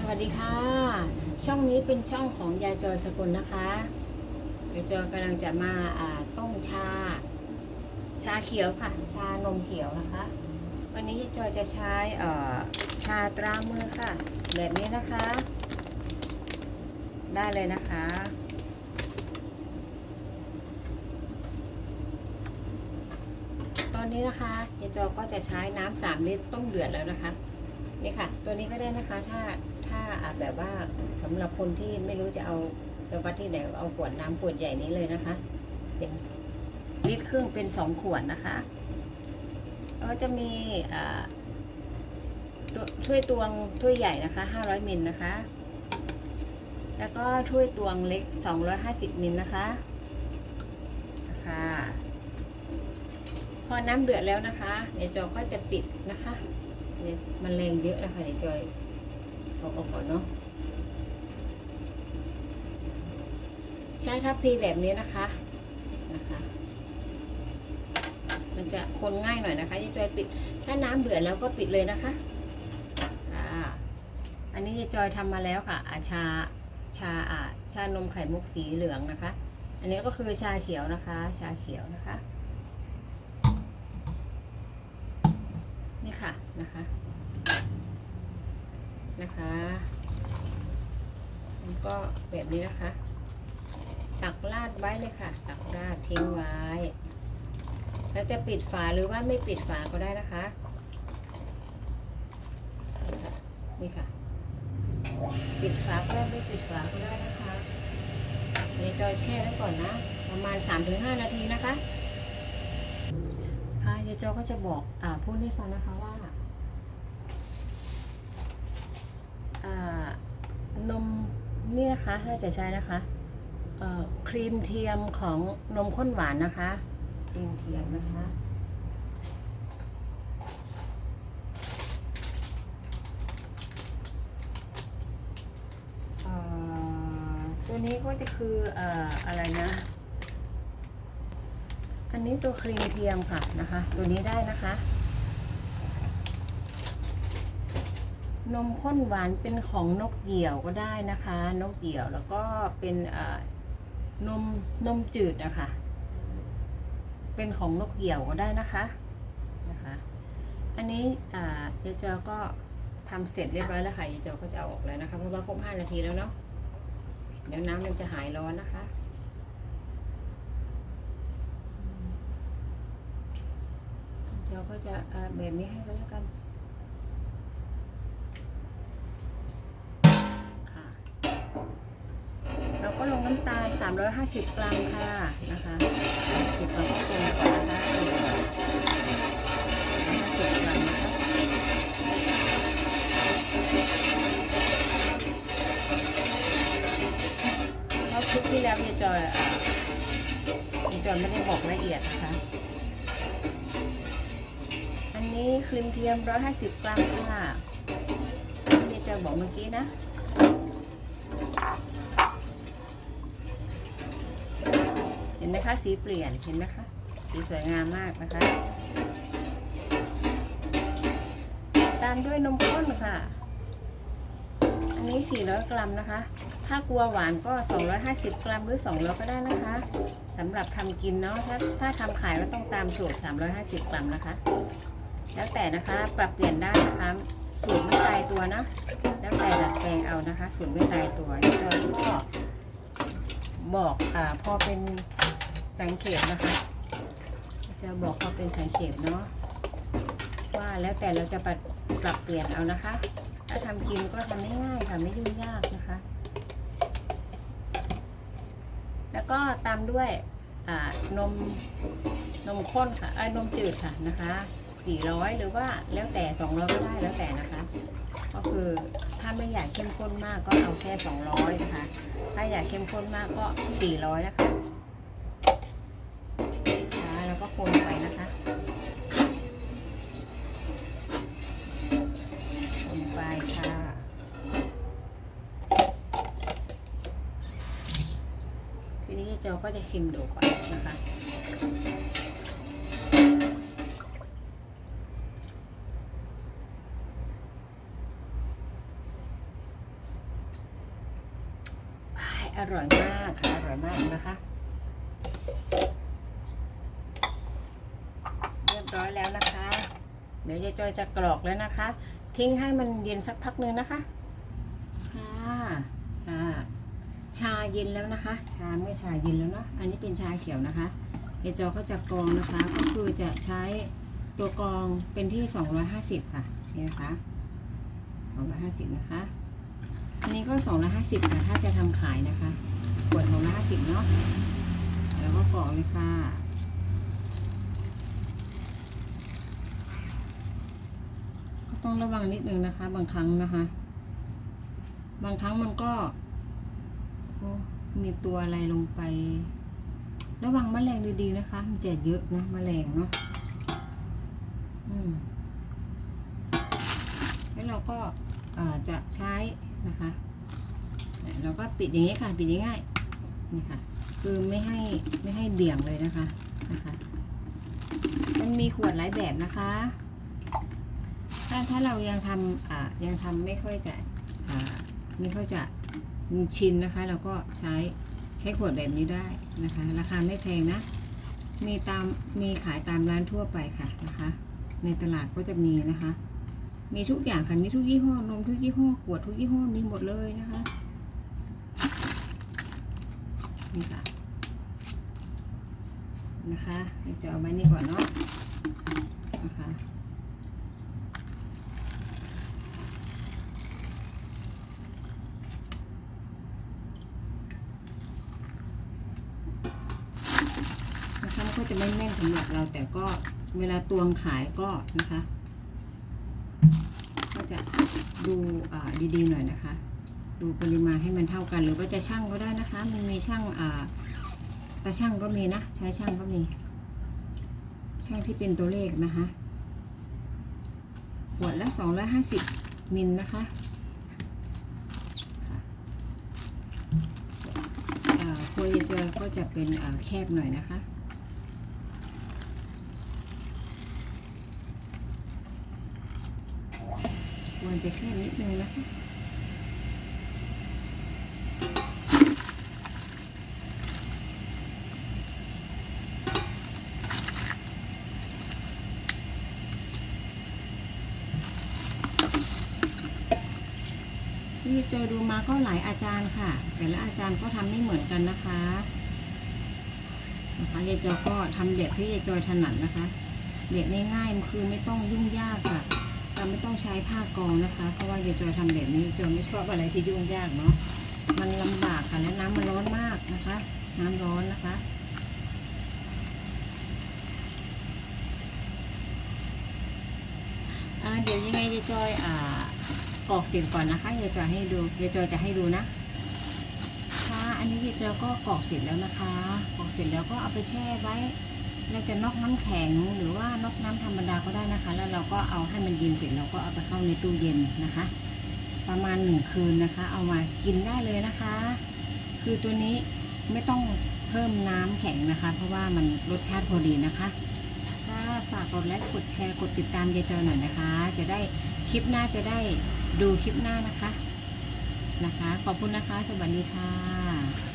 สวัสดีค่ะ ช่องนี้เป็นช่องของยายจอยสกุลนะคะยายจอยกำลังจะมาต้มชา ชาเขียวค่ะ ชานมเขียวนะคะ วันนี้ยายจอยจะใช้ชาตรามือค่ะ แบบนี้นะคะ ได้เลยนะคะตอนนี้นะคะยายจอยก็จะใช้น้ำสามลิตรต้มเดือดแล้วนะคะ นี่ค่ะ ตัวนี้ก็ได้นะคะ ถ้า ถ้าแบบว่าสำหรับคนที่ไม่รู้จะเอาไปวัดที่ไหนเอาขวดน้ำขวดใหญ่นี้เลยนะคะเป็นลิตรครึ่งเป็นสองขวดนะคะก็จะมีอ่าตัวถ้วยตวงถ้วยใหญ่นะคะห้าร้อยมิลนะคะ แล้วก็ถ้วยตวงเล็กสองร้อยห้าสิบมิลนะคะค่ะพอน้ำเดือดแล้วนะคะเดี๋ยวจอก็จะปิดนะคะเนี่ยมันแรงเยอะนะคะเดี๋ยวจอย เอาออกก่อนเนาะใช้ทัพพีแบบนี้นะคะนะคะ มันจะคนง่ายหน่อยนะคะเดี๋ยจอยปิด ถ้าน้ำเดือดแล้วก็ปิดเลยนะคะอ่าอันนี้เดี๋ยจอยทำมาแล้วค่ะอาชาชาอาชานมไข่มุกสีเหลืองนะคะ อันนี้ก็คือชาเขียวนะคะ ชาเขียวนะคะ นี่ค่ะนะคะ นะคะแล้วก็แบบนี้นะคะ ตักราดไว้เลยค่ะ ตักราดทิ้งไว้ แล้วจะปิดฝาหรือว่าไม่ปิดฝาก็ได้นะคะ นี่ค่ะ ปิดฝาก็ได้ไม่ปิดฝาก็ได้นะคะเดี๋ยวจอยแช่ไว้ก่อนนะ ประมาณ 3-5 นาทีนะคะค่ะยายโจก็จะบอกอ่าพูดให้ฟังนะคะว่าอ่า นมนี่นะคะถ้าจะใช้นะคะครีมเทียมของนมข้นหวานนะคะครีมเทียมนะคะตัวนี้ก็จะคือออะไรนะ อันนี้ตัวครีมเทียมค่ะนะคะ ตัวนี้ได้นะคะ นมข้นหวานเป็นของนกเหยี่ยวก็ได้นะคะ นกเหยี่ยวแล้วก็เป็นนมนมจืดนะคะ เป็นของนกเหยี่ยวก็ได้นะคะนะคะ อันนี้เดี๋ยวเจอก็ทำเสร็จเรียบร้อยแล้วค่ะเดี๋ยวเจอก็จะออกแล้วนะคะเพราะว่าครบห้านาทีแล้วเนาะเดี๋ยวน้ำมันจะหายร้อนนะคะเราก็จะแบบนี้ให้ก็แล้วกัน น้ำตาล 350 กรัมค่ะนะคะสิบกรัมก็คงก่อนนะคะ350กรัมนะคะเพราะคลิปที่แล้วเยจอยอะเยจอยไม่ได้บอกละเอียดนะคะ อันนี้ครีมเทียม 150 กรัมค่ะที่จะบอกเมื่อกี้นะ เห็ นไหมคะสีเปลี่ยนเห็นไหมคะสีสวยงามมากนะคะ ตามด้วยนมข้นค่ะ อันนี้ 400 กรัมนะคะ ถ้ากลัวหวานก็ 250 กรัมหรือ 200 ก็ได้นะคะสำหรับทำกินเนาะถ้าถ้าทำขายก็ต้องตามสูตร 350 กรัมนะคะ แล้วแต่นะคะปรับเปลี่ยนได้นะคะสูตรไม่ตายตัวนะแล้วแต่ดัดแปลงเอานะคะ สูตรไม่ตายตัวนี่จอยก็บอกอ่าพอเป็น สังเกตนะคะ จะบอกพอเป็นสังเกตเนาะว่าแล้วแต่เราจะปรับปรับเปลี่ยนเอานะคะ ถ้าทำกินก็ทำง่ายๆค่ะไม่ยุ่งยากนะคะ แล้วก็ตามด้วยนมนมข้นค่ะเอ้นมจืดค่ะนะคะ 400 หรือว่าแล้วแต่ 200 ก็ได้แล้วแต่นะคะ ก็คือถ้าไม่อยากเข้มข้นมากก็เอาแค่ 200 นะคะ ถ้าอยากเข้มข้นมากก็ 400 นะคะคะแล้วก็คนไปนะคะคนไปค่ะ ทีนี้ เจ้าก็จะชิมดูก่อนนะคะอร่อยมากค่ะ อร่อยมากนะคะ เรียบร้อยแล้วนะคะ เดี๋ยวยายจอยจะกรอกแล้วนะคะ ทิ้งให้มันเย็นสักพักนึงนะคะ ค่ะ ชาเย็นแล้วนะคะ ชาไม่ชาเย็นแล้วเนาะอันนี้เป็นชาเขียวนะคะยายจอก็จะกรองนะคะ ก็คือจะใช้ตัวกรองเป็นที่ 250 ค่ะนี่นะคะ250 นะคะอันนี้ก็ 250ค่ะถ้าจะทำขายนะคะขวด250เนาะแล้วก็กรอกเลยค่ะก็ต้องระวังนิดนึงนะคะ บางครั้งนะคะ บางครั้งมันก็ มีตัวอะไรลงไประวังแมลงดีๆนะคะ มันจะเยอะนะแมลงเนาะอืมแล้วเราก็จะใช้นะคะเนี่ยเราก็ปิดอย่างนี้ค่ะ ปิดง่ายๆนี่ค่ะ คือไม่ให้ไม่ให้เบี่ยงเลยนะคะนะคะ มันมีขวดหลายแบบนะคะ ถ้าถ้าเรายังทำอ่ายังทำไม่ค่อยจะอ่าไม่ค่อยจะ ชินนะคะ เราก็ใช้ใช้ขวดแบบนี้ได้นะคะ ราคาไม่แพงนะ มีตามมีขายตามร้านทั่วไปค่ะนะคะ ในตลาดก็จะมีนะคะ มีทุกอย่างค่ะมีทุกยี่ห้อนมทุกยี่ห้อขวดทุกยี่ห้อมีหมดเลยนะคะนี่ค่ะนะคะจะเอาไว้นี่ก่อนเนาะนะคะ นะคะมันก็จะ ไม่แน่นสำหรับเราแต่ก็เวลาตวงขายก็นะคะ ก็จะดูดีๆหน่อยนะคะ ดูปริมาณให้มันเท่ากัน หรือว่าจะช่างก็ได้นะคะ มันมีช่างอ่าตาช่างก็มีนะ ใช้ช่างก็มี ช่างที่เป็นตัวเลขนะคะขวดละ250มิลนะคะค่ะอ่าครัวยายเจอก็จะเป็นแคบหน่อยนะคะ ควรจะแค่นิดนึงนะคะที่เจอดูมาก็หลายอาจารย์ค่ะ แต่ละอาจารย์ก็ทำไม่เหมือนกันนะคะนะคะยายจอก็ทำแบบที่ยายจอยถนัดนะคะแบบง่ายๆคือไม่ต้องยุ่งยากค่ะ เราไม่ต้องใช้ผ้ากองนะคะ เพราะว่ายายจอยทำแบบนี้จอยไม่ชอบอะไรที่ยุ่งยากเนาะ มันลำบากค่ะและน้ำมันร้อนมากนะคะ น้ำร้อนนะคะอ่าเดี๋ยวยังไงยายจอยอ่ากรอกเสร็จก่อนนะคะยายจอยให้ดูยายจอยจะให้ดูนะค่ะอันนี้ยายจอยก็กรอกเสร็จแล้วนะคะกรอกเสร็จแล้วก็เอาไปแช่ไว้ เราจะนอกน้ำแข็งหรือว่านอกน้ำธรรมดาก็ได้นะคะ แล้วเราก็เอาให้มันเย็นเสร็จเราก็เอาไปเข้าในตู้เย็นนะคะ ประมาณหนึ่งคืนนะคะ เอามากินได้เลยนะคะ คือตัวนี้ไม่ต้องเพิ่มน้ำแข็งนะคะ เพราะว่ามันรสชาติพอดีนะคะค่ะฝากกดไลค์กดแชร์กดติดตามยายจอยหน่อยนะคะ จะได้คลิปหน้าจะได้ดูคลิปหน้านะคะนะคะ ขอบคุณนะคะ สวัสดีค่ะ